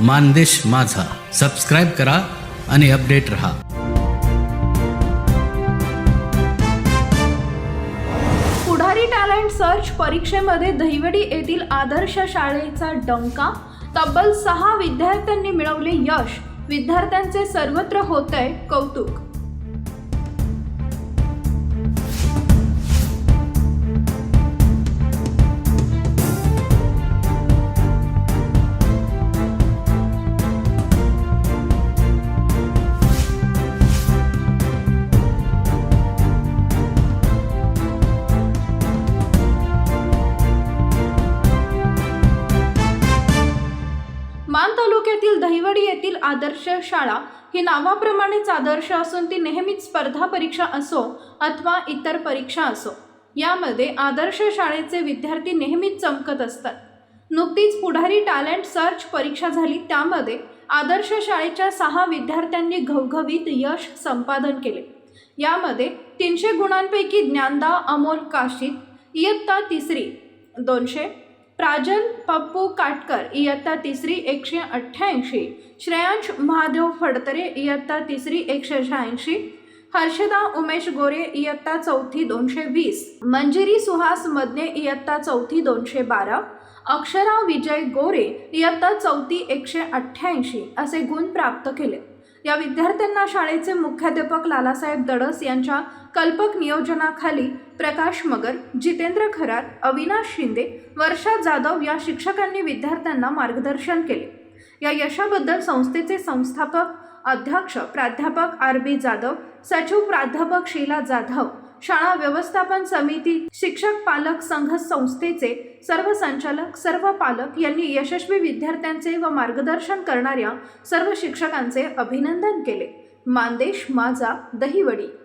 मानदेश माझा. सबस्क्राईब करा आणि अपडेट रहा. पुढारी टॅलेंट सर्च परीक्षेमध्ये दहिवडी येथील आदर्श शाळेचा डंका. तब्बल सहा विद्यार्थ्यांनी मिळवले यश. विद्यार्थ्यांचे सर्वत्र होतंय कौतुक. येथील दहिवडी येथील आदर्श शाळा ही नावाप्रमाणेच आदर्श असून ती नेहमीच स्पर्धा परीक्षा असो अथवा इतर परीक्षा असो. यामध्ये आदर्श शाळेचे विद्यार्थी नेहमीच चमकत असतात. नुकतीच पुढारी टॅलेंट सर्च परीक्षा झाली. त्यामध्ये आदर्श शाळेच्या सहा विद्यार्थ्यांनी घवघवीत यश संपादन केले. यामध्ये तीनशे गुणांपैकी ज्ञानदा अमोल काशीत इयत्ता तिसरी दोनशे प्राजल पप्पू काटकर इयत्ता तिसरी एकशे अठ्ठ्याऐंशी. श्रेयांश महादेव फडतरे इयत्ता तिसरी एकशे शहाऐंशी. हर्षदा उमेश गोरे इयत्ता चौथी दोनशे वीस. मंजिरी सुहास मदने इयत्ता चौथी दोनशे बारा. अक्षरा विजय गोरे इयत्ता चौथी एकशे अठ्ठ्याऐंशी असे गुण प्राप्त केले. या विद्यार्थ्यांना शाळेचे मुख्याध्यापक लालासाहेब दडस यांच्या कल्पक नियोजनाखाली प्रकाश मगर जितेंद्र खरात अविनाश शिंदे वर्षा जाधव या शिक्षकांनी विद्यार्थ्यांना मार्गदर्शन केले. या यशाबद्दल संस्थेचे संस्थापक अध्यक्ष प्राध्यापक आर बी जाधव सचिव प्राध्यापक शीला जाधव शाळा व्यवस्थापन समिती शिक्षक पालक संघ संस्थेचे सर्व संचालक सर्व पालक यांनी यशस्वी विद्यार्थ्यांचे व मार्गदर्शन करणाऱ्या सर्व शिक्षकांचे अभिनंदन केले. मानदेश माझा दहिवडी.